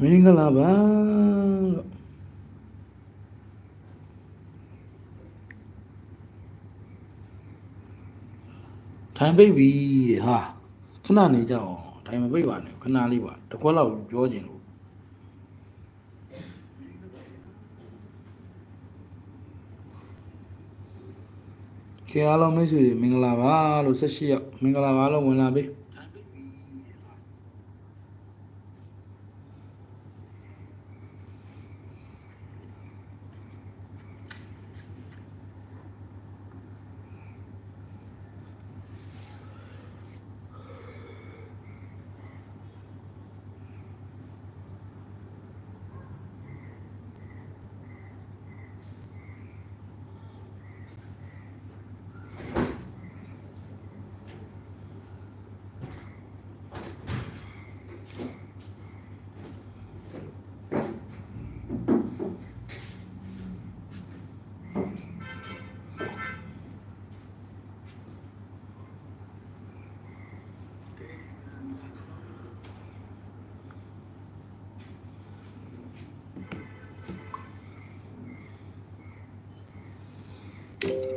မင်္ဂလာပါလို့ထိုင်ပိတ်ပြီတဲ့ဟာခဏနေကြအောင်ထိုင်မပိတ်ပါနဲ့ခဏလေးပါတစ်ခွက်လောက်ပြောချင်လို့ကျေအားလုံးမိတ်ဆွေတွေမင်္ဂလာပါလို့ဆက်ရှိရောက်မင်္ဂလာပါလို့ဝင်လာပြီထိုင်ပိတ်ပြီ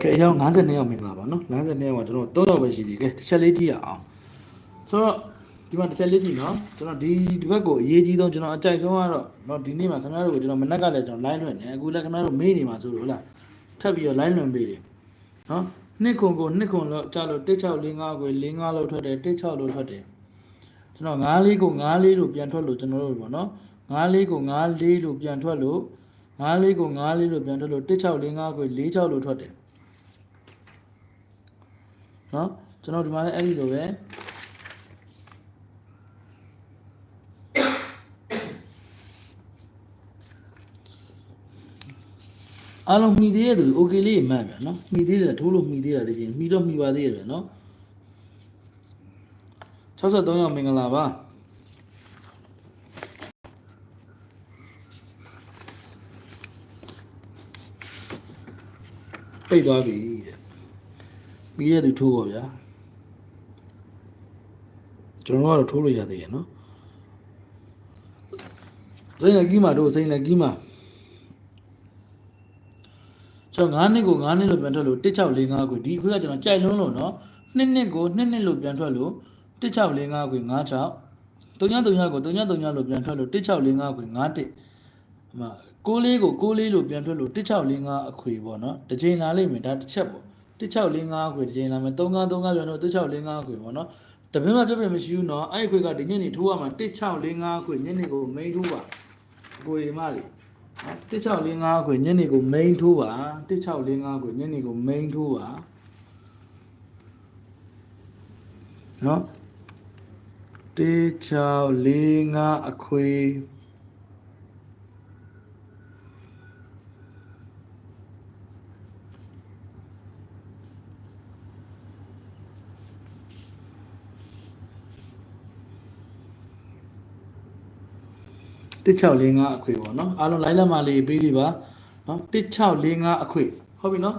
ကဲအယောက်52ယောက်မင်္ဂလာပါနော်52ယောက်မှာကျွန်တော်3ယောက်ပဲရှိသေးတယ်ကဲတစ်ချက်လေးကြည့်ရအောင်ဆိုတော့ဒီမှာတစ်ချက်လေးကြည့်နော်ကျွန်တော်ဒီဒီဘက်ကိုအရေးကြီးဆုံးကျွန်တော်အကြိုက်ဆုံးကတော့တော့ဒီနေ့မှာခင်ဗျားတို့ကိုကျွန်တော်မနက်ကလည်းကျွန်တော် line လွှင့်တယ်အခုလည်းခင်ဗျားတို့မေ့နေမှာဆိုလို့ဟုတ်လားထပ်ပြီးတော့ line လွှင့်ပေးတယ်နော်နှစ်ခုကိုနှစ်ခုလောက်ကြာလို့1645ကို45လောက်ထွက်တယ်16လို့ထွက်တယ်ကျွန်တော်9လေးကို9လေးလို့ပြန်ထွက်လို့ကျွန်တော်တို့ပေါ့နော်9လေးကို9လေးလို့ပြန်ထွက်လို့9လေးကို9လေးလို့ပြန်ထွက်လို့1645ကို46လို့ထွက်တယ် เนาะကျွန်တော်ဒီမှာလည်းအဲ့ဒီလိုပဲအားလုံးမှီသေးရသူ okay လေးမှန်ပြန်เนาะမှီသေးတယ်ထိုးလို့မှီသေးတာတချင်းမှီတော့မှီပါသေးရတယ်เนาะ63ရောက်မင်္ဂလာပါပိတ်သွားပြီတဲ့ ပြီးရသူထိုးပါဗျာကျွန်တော်ကတော့ထိုးလို့ရသေးရဲ့နော်စိမ့်လက်ကီးမှာတို့စိမ့်လက်ကီးမှာကျွန်တော်9နှစ်ကို9နှစ်လို့ပြန်ထွက်လို့1645ကိုဒီအခွေကကျွန်တော်ကြိုက်လုံးလို့နော်2နှစ်ကို2နှစ်လို့ပြန်ထွက်လို့1645ကို96 333ကို333လို့ပြန်ထွက်လို့1645ကို91အမ6လေးကို6လေးလို့ပြန်ထွက်လို့1645အခွေပေါ့နော်တစ်ချိန်လာလိမ့်မယ်ဒါတစ်ချက်ပေါ့ 1645ခွေတစ်ချိန်လာမယ်3535ပြန်တော့1645ခွေပေါ့နော်တပင်းမပြတ်ပြတ်မရှိဘူးနော်အဲ့ဒီခွေကဒီညနေထိုးရမှာ1645ခွေညနေကိုမိန်ထိုးပါအကိုရီမလေး1645ခွေညနေကိုမိန်ထိုးပါ1645ခွေညနေကိုမိန်ထိုးပါနော်1645အခွေ 1645အခွေပေါ့နော်အားလုံးလိုက်လက်မလေးပေးဒီပါနော်1645အခွေဟုတ်ပြီနော်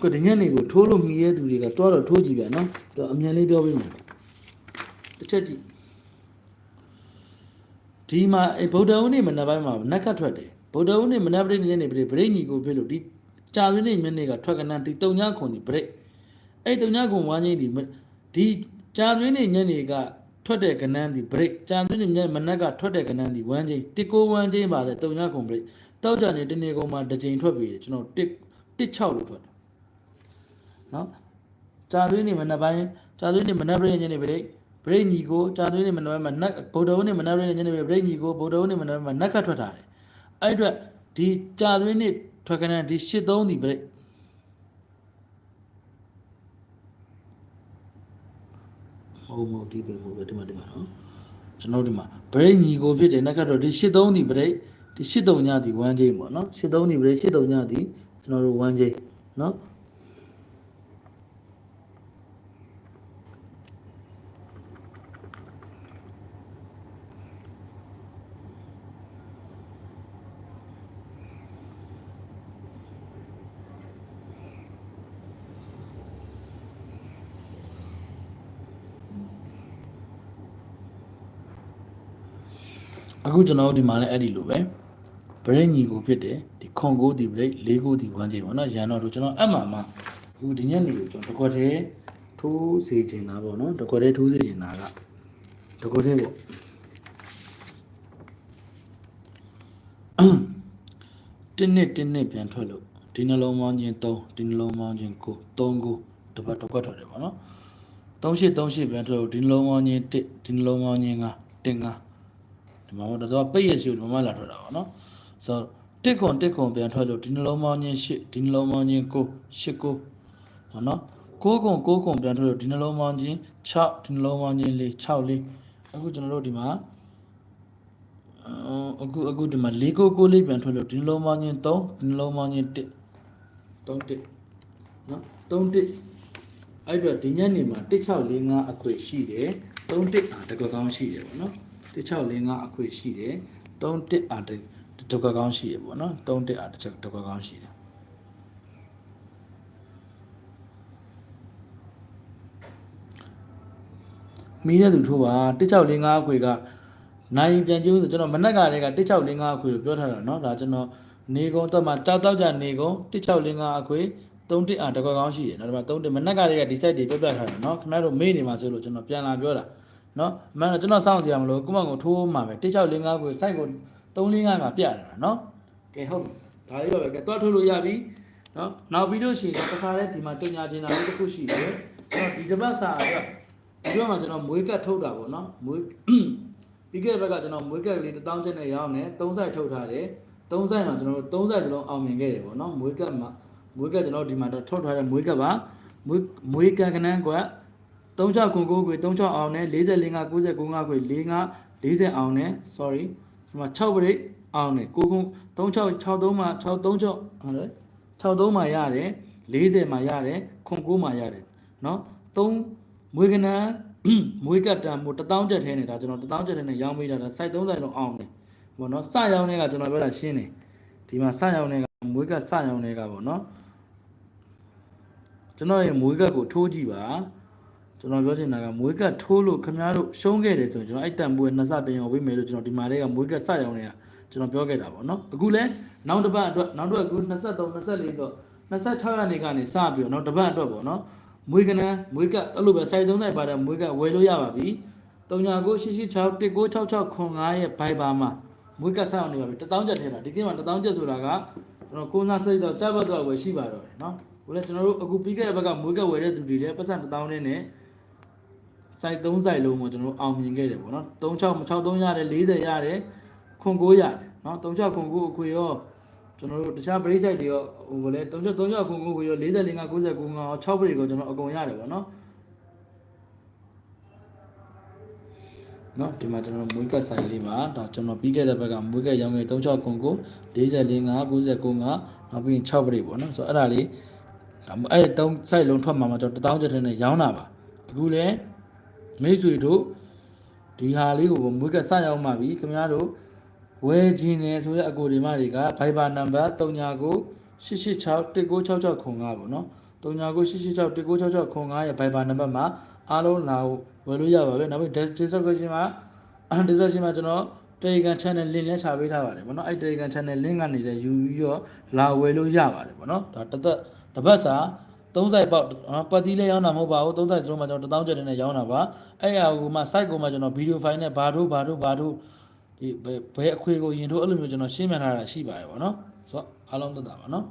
ကိုဒီညနေကိုထိုးလို့မြည်ရသူတွေကတွားတော့ထိုးကြည့်ပြန်နော်တော့အမြန်လေးပြောပေးမယ်တစ်ချက်ကြည့်ဒီမှာအဲဗုဒ္ဓဦးနေ့မနက်ပိုင်းမှာနက်ခတ်ထွက်တယ်ဗုဒ္ဓဦးနေ့မနက်ပရိညနေပရိပရိညီကိုဖြစ်လို့ဒီကြာရင်းနေ့ညနေကထွက်ကနန်းဒီတုံညခွန်ဒီပရိအဲ့တုံညခွန်ဝမ်းကြီးဒီဒီကြာရင်းနေ့ညနေက ထွက်တဲ့ကနန်းဒီပရိကြာရင်းနေ့ညမနက်ကထွက်တဲ့ကနန်းဒီဝမ်းကြီးတစ်ကိုဝမ်းကြီးပါလေတုံညခွန်ပရိတောက်ကြနေတနေ့ကုန်မှာတစ်ချိန်ထွက်ပြီကျွန်တော်တစ်တစ်6လို့ထွက်တယ်နော်ကြာရင်းနေ့မနက်ပိုင်းကြာရင်းနေ့မနက်ပရိညနေပရိပရိညီကိုကြာသွင်းနေမနက်မှာနက်ဗုဒ္ဓဦးနေမနက်ရင်းညနေပရိညီကိုဗုဒ္ဓဦးနေမနက်မှာနက်ကထွက်ထားတယ်အဲ့အတွက်ဒီကြာသွင်းနေထွက်ကနေဒီ83ဒီပ ဟုတ်မဟုတ်ဒီပဲဟုတ်ပဲဒီမှာဒီမှာနော်ကျွန်တော်ဒီမှာပရိညီကိုဖြစ်တယ်နက်ကတော့ဒီ83ဒီပရိဒီ83ညဒီ1ချိန်ပေါ့နော်83ဒီပရိ83ညဒီကျွန်တော်တို့1ချိန် အခုကျွန်တော်တို့ဒီမှာလည်းအဲ့ဒီလိုပဲဘရိတ်ညီကိုဖြစ်တယ်ဒီခွန်ကိုဒီဘရိတ်လေးကိုဒီဝမ်းချိန်ပေါ့နော်ရန်တော့တို့ကျွန်တော်အမှန်မှအခုဒီညနေကိုကျွန်တော်တစ်ခွက်တည်းထိုးစေချင်တာပေါ့နော်တစ်ခွက်တည်းထိုးစေချင်တာကတစ်ခွက်တည်းပေါ့တင်းနှစ်တင်းနှစ်ပြန်ထွက်လို့ဒီနှလုံးပေါင်းချင်း3ဒီနှလုံးပေါင်းချင်း9 3ကိုတစ်ပတ်တစ်ခွက်ထွက်တယ်ပေါ့နော်38 38ပြန်ထွက်လို့ဒီနှလုံးပေါင်းချင်း1ဒီနှလုံးပေါင်းချင်း9တင်9 ဒီမှာတော့တော့ပိတ်ရရှိဒီမှာလာထွက်တာပါနော်ဆိုတော့တစ်ခွန်တစ်ခွန်ပြန်ထွက်လို့ဒီနှလုံးပေါင်းချင်း၈ဒီနှလုံးပေါင်းချင်း9 8 9ဟောနော်6ခွန်6ခွန်ပြန်ထွက်လို့ဒီနှလုံးပေါင်းချင်း6ဒီနှလုံးပေါင်းချင်း4 6 4အခုကျွန်တော်တို့ဒီမှာအော်အခုအခုဒီမှာ4 9 9လေးပြန်ထွက်လို့ဒီနှလုံးပေါင်းချင်း3ဒီနှလုံးပေါင်းချင်း1 3 1နော်3 1အဲ့တော့ဒီညနေမှာ1645အခွေရှိတယ်3 1အာတကွက်ကောင်းရှိတယ်ပေါ့နော် 1645အခွေရှိတယ်31အာတကွက်ကောင်းရှိတယ်ပေါ့နော်31အာတစ်ချက်တကွက်ကောင်းရှိတယ်မီးတဲ့သူထိုးပါ1645အခွေကနိုင်ပြန်ကျိုးဆိုကျွန်တော်မနက်ကတည်းက1645အခွေလို့ပြောထားတာเนาะဒါကျွန်တော်နေကုန်းတော့မှတောက်တောက်ကြနေကုန်း1645အခွေ31အာတကွက်ကောင်းရှိတယ်နောက်တော့31မနက်ကတည်းကဒီ site တွေပြပြထားတာเนาะခင်ဗျားတို့မေ့နေမှာဆိုလို့ကျွန်တော်ပြန်လာပြောတာ နော်အမှန်တော့ကျွန်တော်စောင့်ကြည့်ရမလို့ကုမကိုထိုးမှာပဲ1645ကို site ကို345မှာပြရတာနော်ကဲဟုတ်ဒါလေးပါပဲကဲတွားထိုးလို့ရပြီနော်နောက်ပြီးလို့ရှိရင်တစ်ခါလဲဒီမှာတင်ညာချင်းတာလေးတစ်ခုရှိတယ်နော်ဒီတစ်ပတ်စာအတွက်ဒီတော့မှကျွန်တော်မွေးကတ်ထုတ်တာပေါ့နော်မွေးပြီးခဲ့တဲ့ဘက်ကကျွန်တော်မွေးကတ်ကလေး1000ကျပ်နဲ့ရောင်းတယ်3 site ထုတ်ထားတယ်3 site မှာကျွန်တော်တို့3 site စလုံးအောင်မြင်ခဲ့တယ်ပေါ့နော်မွေးကတ်မှာမွေးကတ်ကျွန်တော်ဒီမှာတော့ထုတ်ထားတဲ့မွေးကတ်ပါမွေးမွေးကတ်ကနန်းကွက် 36ကွန်ကိုခွေ36အောင်နဲ့45 99ခွေ45 40အောင်နဲ့ sorry ဒီမှာ6ပရိတ်အောင်နဲ့ကိုကုန်း36 63မှာ636ဟုတ်တယ်63မှာရတယ်40မှာရတယ်ခွန်9မှာရတယ်เนาะ3မွေးကနန်းမွေးကတ်တန်မို့1000ကျပ်ထဲနေတာကျွန်တော်1000ကျပ်ထဲနဲ့ရောင်းပေးတာဒါ site 30လုံးအောင်တယ်ဘောနော်စရောင်းတဲ့ကကျွန်တော်ပြောတာရှင်းတယ်ဒီမှာစရောင်းတဲ့ကမွေးကတ်စရောင်းတဲ့ကပေါ့နော်ကျွန်တော်ရဲ့မွေးကတ်ကိုထိုးကြည့်ပါ ကျွန်တော်ပြောချင်တာကမွေးကတ်ထိုးလို့ခင်ဗျားတို့ရှုံးခဲ့တယ်ဆိုရင်ကျွန်တော်အဲ့တန်ပွဲနှစ်ဆတင်အောင်ပေးမယ်လို့ကျွန်တော်ဒီမှာလေးကမွေးကတ်စရောင်းနေတာကျွန်တော်ပြောခဲ့တာပေါ့နော်အခုလဲနောက်တစ်ပတ်အတွက်နောက်တစ်ပတ်အခု23 24ဆို26ရက်နေ့ကနေစပြီးတော့နောက်တစ်ပတ်အတွက်ပေါ့နော်မွေးကနန်းမွေးကတ်အဲ့လိုပဲစိုက်သုံးနိုင်ပါတဲ့မွေးကတ်ဝယ်လို့ရပါပြီ396866 1966ခွန်9ရဲ့ဘိုင်ဘာမှာမွေးကတ်ဆောက်နေပါပြီ1000ကျပ်ထဲမှာဒီကိမှာ1000ကျပ်ဆိုတာကကျွန်တော်ကိုးစားစိတ်တော့ကြပတ်တော့ဝယ်ရှိပါတော့တယ်နော်ဘို့လဲကျွန်တော်တို့အခုပြီးခဲ့တဲ့ဘက်ကမွေးကတ်ဝယ်တဲ့သူတွေလည်းပတ်စံ1000နဲ့နဲ့ site 3 site လုံးမှာကျွန်တော်တို့အောင်မြင်ခဲ့တယ်ပေါ့နော်36 63ရတယ်40ရတယ်ခွန်9ရတယ်နော်36ခွန်9အခွေရောကျွန်တော်တို့တခြား break site တွေရောဟိုလေ36 36ခွန်9ခွေရော40 45 99 99 6 break ကိုကျွန်တော်အကုန်ရတယ်ပေါ့နော်နော်ဒီမှာကျွန်တော်မွေးကတ်ဆိုင်လေးပါဒါကျွန်တော်ပြီးခဲ့တဲ့ဘက်ကမွေးကတ်ရောင်းခဲ့36ခွန်9 40 45 99နောက်ပြီး6 break ပေါ့နော်ဆိုတော့အဲ့ဒါလေးဒါအဲ့3 site လုံးထွက်မှာမှာကျွန်တော်1000ကျပ်နဲ့ရောင်းတာပါအခုလည်း မိတ်ဆွေတို့ဒီဟာလေးကိုမွေးကစရောက်မှပြီခင်ဗျားတို့ဝယ်ခြင်းနေဆိုတဲ့အကိုဒီမတွေက Viber number 3968861966ခွန်5ပေါ့နော်3968861966ခွန်5ရဲ့ Viber number မှာအားလုံးလာဝယ်လို့ရပါပဲနောက်ပြီး description မှာ description မှာကျွန်တော် Telegram channel link လည်းရှာပေးထားပါတယ်ပေါ့နော်အဲ့ Telegram channel link ကနေလည်းယူပြီးတော့လာဝယ်လို့ရပါတယ်ပေါ့နော်ဒါတစ်သက်တစ်ပတ်စာ 3ဆိုင်ပေါက်ပတ်တီးလေးရောင်းတာမဟုတ်ပါဘူး3ဆိုင်စလုံးမှာကျွန်တော်1000ကျပ်နဲ့ရောင်းတာပါအဲ့ဟာကိုမှ site ကိုမှကျွန်တော်ဗီဒီယိုဖိုင်နဲ့ဘာတို့ဘာတို့ဘာတို့ဒီဘယ်အခွေကိုရင်တို့အဲ့လိုမျိုးကျွန်တော်ရှင်းပြထားတာရှိပါတယ်ဗောနော်ဆိုတော့အားလုံးသက်တာပါနော်